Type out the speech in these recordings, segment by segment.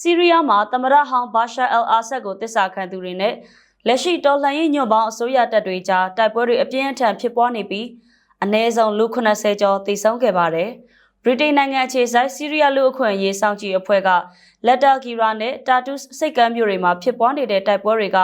ဆီးရီးယားမှာသမရဟောင်းဘာရှာအယ်အာဆတ်ကိုတစ္ဆာခံသူတွေနဲ့လက်ရှိတော်လှန်ရေးညွန့်ပေါင်းအစိုးရတပ်တွေကြားတိုက်ပွဲတွေအပြင်းအထန်ဖြစ်ပွားနေပြီးအနည်းဆုံးလူ80ကျော်သေဆုံးခဲ့ပါတယ်။ဗြိတိန်နိုင်ငံအခြေစိုက်ဆီးရီးယားလူအခွင့်အရေးစောင့်ကြည့်အဖွဲ့ကလက်တာဂီရာနဲ့တာတူးစိတ်ကမ်းမြို့တွေမှာဖြစ်ပွားနေတဲ့တိုက်ပွဲတွေက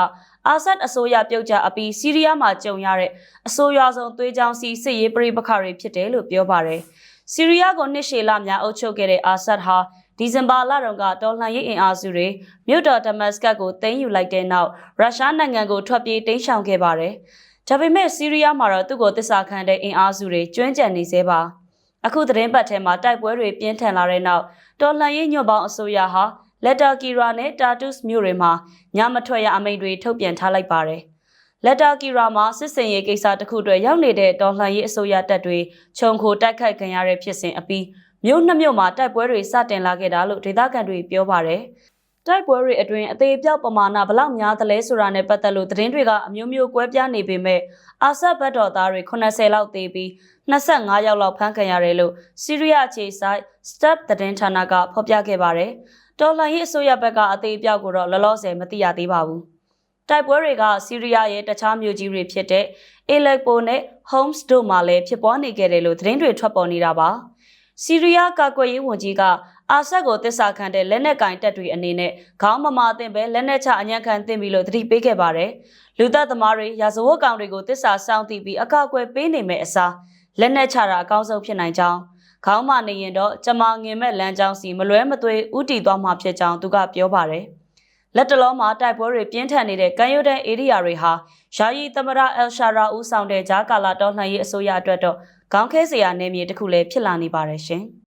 အာဆတ်အစိုးရပြုတ်ကျအပြီးဆီးရီးယားမှာကြုံရတဲ့အဆိုးရွားဆုံးသွေးကြောင်စီစစ်ရေးပြိပခါတွေဖြစ်တယ်လို့ပြောပါတယ်။ဆီးရီးယားကိုနှစ်ရှည်လများအုပ်ချုပ်ခဲ့တဲ့အာဆတ်ဟာ ဒီဇင်ဘာလတုန်းကတော်လှန်ရေးအင်အားစုတွေမြို့တော်ဒမတ်စကတ်ကိုသိမ်းယူလိုက်တဲ့နောက်ရုရှားနိုင်ငံကိုထွက်ပြေးတိမ်းရှောင်ခဲ့ပါတယ်။ဒါပေမဲ့ဆီးရီးယားမှာတော့သူ့ကိုတစ္ဆာခံတဲ့အင်အားစုတွေကျွမ်းကျန်နေသေးပါ။အခုသတင်းပတ်ထဲမှာတိုက်ပွဲတွေပြင်းထန်လာတဲ့နောက်တော်လှန်ရေးညွန့်ပေါင်းအစိုးရဟာလက်တာကီရာနဲ့တာတုစ်မြို့တွေမှာညမထွက်ရအမိန့်တွေထုတ်ပြန်ထားလိုက်ပါတယ်။လက်တာကီရာမှာစစ်စင်ရေးကိစ္စတစ်ခုအတွက်ရောက်နေတဲ့တော်လှန်ရေးအစိုးရတပ်တွေခြုံခိုတိုက်ခိုက်ခံရတဲ့ဖြစ်စဉ်အပြီး မြို့နှစ်မြို့မှာတိုက်ပွဲတွေစတင်လာခဲ့တာလို့ဒေသခံတွေပြောပါတယ်။တိုက်ပွဲတွေအတွင်းအသေးပြောက်ပမာဏဘလောက်များသလဲဆိုတာနဲ့ပတ်သက်လို့သတင်းတွေကအမျိုးမျိုးကွဲပြားနေပေမဲ့အာဆတ်ဘတ်တော်သားတွေ80လောက်သေပြီး25ယောက်လောက်ဖမ်းခံရတယ်လို့ဆီးရီးယားအခြေစိုက် Step သတင်းဌာနကဖော်ပြခဲ့ပါတယ်။တော်လှန်ရေးအစိုးရဘက်ကအသေးပြောက်ကိုတော့လောလောဆယ်မသိရသေးပါဘူး။တိုက်ပွဲတွေကဆီးရီးယားရဲ့တခြားမြို့ကြီးတွေဖြစ်တဲ့ Aleppo နဲ့ Homs တို့မှာလည်းဖြစ်ပွားနေခဲ့တယ်လို့သတင်းတွေထွက်ပေါ်နေတာပါ။ ဆီးရီးယားကာကွယ်ရေးဝန်ကြီးကအာဆတ်ကိုတစ္ဆာခံတဲ့လက်နက်ကင်တပ်တွေအနေနဲ့ခေါင်းမမာတင်ပဲလက်နက်ချအညံ့ခံတင်ပြီးလို့သတိပေးခဲ့ပါတယ်။လူသက်သမားတွေရာဇဝတ်ကောင်တွေကိုတစ္ဆာစောင့်တည်ပြီးအကောက်ွယ်ပေးနေမဲ့အစားလက်နက်ချတာအကောင်းဆုံးဖြစ်နိုင်ကြောင်းခေါင်းမနေရင်တော့ကျမငင်မဲ့လမ်းကြောင်းစီမလွဲမသွေဥတီသွားမှာဖြစ်ကြောင်းသူကပြောပါတယ်။လက်တလုံးမှာတိုက်ပွဲတွေပြင်းထန်နေတဲ့ကမ်းရိုးတန်းဧရိယာတွေဟာယာယီသမရအယ်ရှာရာဦးဆောင်တဲ့ဂျာကာလာတော်လှန်ရေးအစိုးရအတွက်တော့ ခေါင်းခဲစရာနေမြေတစ်ခုလည်းဖြစ်လာနေပါတယ်ရှင်။